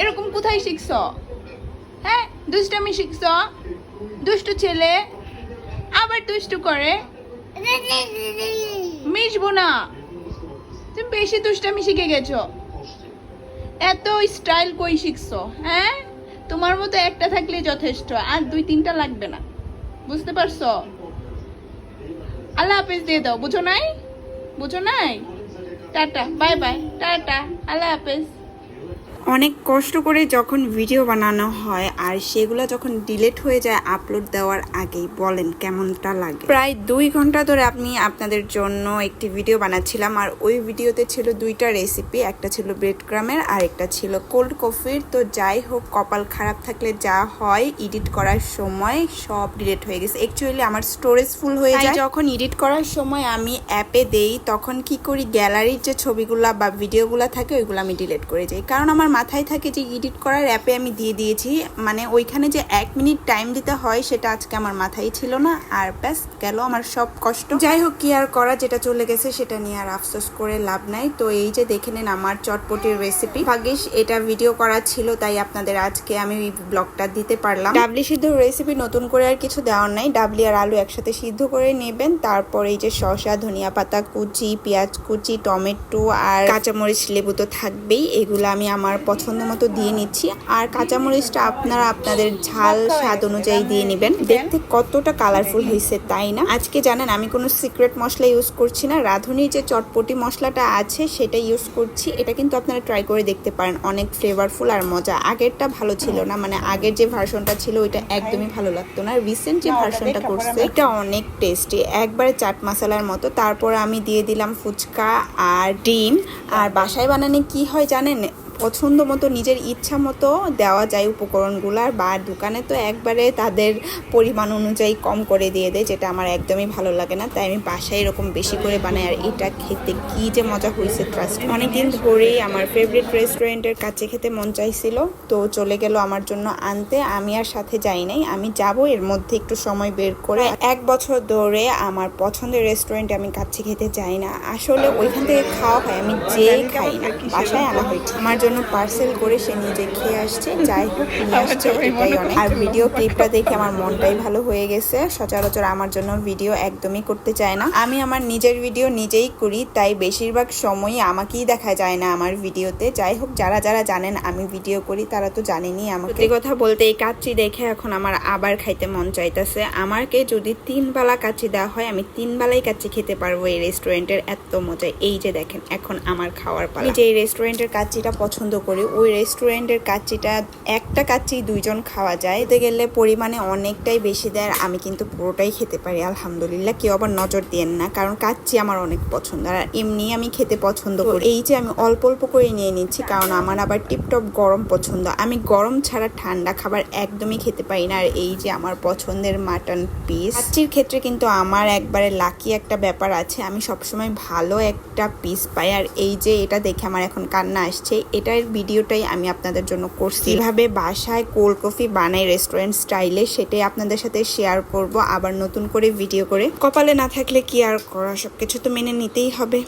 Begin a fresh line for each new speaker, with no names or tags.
এরকম কোথায় শিখছ? হ্যাঁ দুষ্টামি শিখছ? দুষ্টু ছেলে? আবার দুষ্টু করে? মিশবো না। তুমি বেশি দুষ্টামি শিখে গেছো। এত স্টাইল কই শিখছো হ্যাঁ? তোমার মতো একটা থাকলে যথেষ্ট, আর দুই তিনটা লাগবে না। বুঝতে পারছ? আল্লাহ হাফেজ দিয়ে দাও, বুঝো নাই? বুঝো নাই? টাটা, বাই বাই, টাটা, আল্লাহ হাফেজ।
অনেক কষ্ট করে যখন ভিডিও বানানো হয় আর সেগুলো যখন ডিলেট হয়ে যায় আপলোড দেওয়ার আগেই বলেন কেমনটা লাগে? প্রায় দুই ঘণ্টা ধরে আমি আপনাদের জন্য একটি ভিডিও বানাচ্ছিলাম আর ওই ভিডিওতে ছিল দুইটা রেসিপি একটা ছিল ব্রেড ক্রামের আর একটা ছিল কোল্ড কফির তো যাই হোক কপাল খারাপ থাকলে যা হয় এডিট করার সময় সব ডিলেট হয়ে গেছে। অ্যাকচুয়ালি আমার স্টোরেজ ফুল হয়ে যায়। যখন এডিট করার সময় আমি অ্যাপে দেই তখন কি করি গ্যালারির যে ছবিগুলা বা ভিডিওগুলো থাকে ওইগুলো আমি ডিলেট করে যাই। কারণ আমার মাথায় থাকে যে এডিট করার অ্যাপে আমি দিয়ে দিয়েছি। মানে ওইখানে যে এক মিনিট টাইম দিতে হয়, সেটা আজকে আমার মাথায় ছিল না। আর ব্যাস, গেল আমার সব কষ্ট। যাই হোক, কি আর করা, যেটা চলে গেছে, সেটা নিয়ে আর আফসোস করে লাভ নাই। তো এই যে দেখে নিন আমার চটপটির রেসিপি ভাগ্যিস এটা ভিডিও করা ছিল, তাই আপনাদের আজকে আমি ওই ব্লগটা দিতে পারলাম। ডাবলি সিদ্ধ রেসিপি নতুন করে আর কিছু দেওয়ার নাই। ডাবলি আর আলু একসাথে সিদ্ধ করে নেবেন। তারপর এই যে শসা, ধনিয়া পাতা কুচি, পেঁয়াজ কুচি, টমেটো আর কাঁচামরিচ লেবু তো থাকবেই। এগুলো আমি আমার পছন্দ মতো দিয়ে নিচ্ছি। আর কাঁচামরিচটা আপনারা আপনাদের ঝাল স্বাদ অনুযায়ী দিয়ে নেবেন। দেখতে কতটা কালারফুল হয়েছে তাই না? আজকে জানেন, আমি কোনো সিক্রেট মশলা ইউজ করছি না। রাঁধুনির যে চটপটি মশলাটা আছে, সেটা ইউজ করছি। এটা কিন্তু আপনারা ট্রাই করে দেখতে পারেন। অনেক ফ্লেভারফুল আর মজা। আগেরটা ভালো ছিল না। মানে আগের যে ভার্সনটা ছিল, ওইটা একদমই ভালো লাগতো না। রিসেন্ট যে ভার্সনটা করছে, এটা অনেক টেস্টি একবারে চাট মশলার মতো। তারপর আমি দিয়ে দিলাম ফুচকা আর ডিম। আর বাসায় বানানে কি হয় জানেন? পছন্দ মতো, নিজের ইচ্ছা মতো দেওয়া যায় উপকরণগুলার বা দোকানে তো একবারে তাদের পরিমাণ অনুযায়ী কম করে দিয়ে দেয়, যেটা আমার একদমই ভালো লাগে না। তাই আমি বাসায় এরকম বেশি করে বানাই। আর এটা খেতে কি যে মজা হয়েছে ট্রাস্ট অনেকদিন ধরেই আমার ফেভারিট রেস্টুরেন্টের কাছে খেতে মন চাইছিল, তো চলে গেল আমার জন্য আনতে। আমি আর সাথে যাই নাই। আমি যাব, এর মধ্যে একটু সময় বের করে। এক বছর ধরে আমার পছন্দের রেস্টুরেন্টে আমি কাছে খেতে যাই না। আসলে ওইখান থেকে খাওয়া হয়, আমি যে খাই না, বাসায় আনা হয়েছে। আমার জন্য পার্সেল করে সে নিজে খেয়ে আসছে যাই হোক নিয়ে আসছে এটাই অনেক। আর ভিডিও ক্লিপটা দেখে আমার মনটাই ভালো হয়ে গেছে। সচরাচর আমার জন্য ভিডিও একদমই করতে চায় না। আমি আমার নিজের ভিডিও নিজেই করি তাই বেশিরভাগ সময়ই আমাকেই দেখা যায় না আমার ভিডিওতে যাই হোক যারা যারা জানেন আমি ভিডিও করি তারা তো জানেনি আমাকে। সত্যি কথা বলতে এই কাচ্চি দেখে এখন আমার আবার খাইতে মন চাইতেছে। আমাকে যদি তিন বেলা কাচ্চি দেওয়া হয় আমি তিন বেলাই কাচ্চি খেতে পারব এই রেস্টুরেন্টের এত মজা এই যে দেখেন এখন আমার খাওয়ার পালা। যে এই রেস্টুরেন্টের কাচ্চিটা পছন্দ করি। ওই রেস্টুরেন্টের কাচ্চিটা একটা কাচ্চি দুইজন খাওয়া যায়। এতে গেলে পরিমাণে অনেকটাই বেশি দেয় আর আমি কিন্তু পুরোটাই খেতে পারি আলহামদুলিল্লাহ। কেউ আবার নজর দিয়েন না কারণ কাচ্চি আমার অনেক পছন্দ। আর এমনি আমি খেতে পছন্দ করি। এই যে আমি অল্প অল্প করে নিয়ে নিচ্ছি কারণ আমার আবার টিপটপ গরম পছন্দ। আমি গরম ছাড়া ঠান্ডা খাবার একদমই খেতে পারি না। আর এই যে আমার পছন্দের মাটন পিস কাচ্চির ক্ষেত্রে কিন্তু আমার একবারে লাকি একটা ব্যাপার আছে। আমি সবসময় ভালো একটা পিস পাই। আর এই যে এটা দেখে আমার এখন কান্না আসছে এটার ভিডিওটাই আমি আপনাদের জন্য করছি। এভাবে বাসায় কোল্ড কফি বানাই রেস্টুরেন্ট স্টাইলে সেটাই আপনাদের সাথে শেয়ার করব আবার নতুন করে ভিডিও করে। কপালে না থাকলে কি আর করা সব কিছু তো মেনে নিতেই হবে।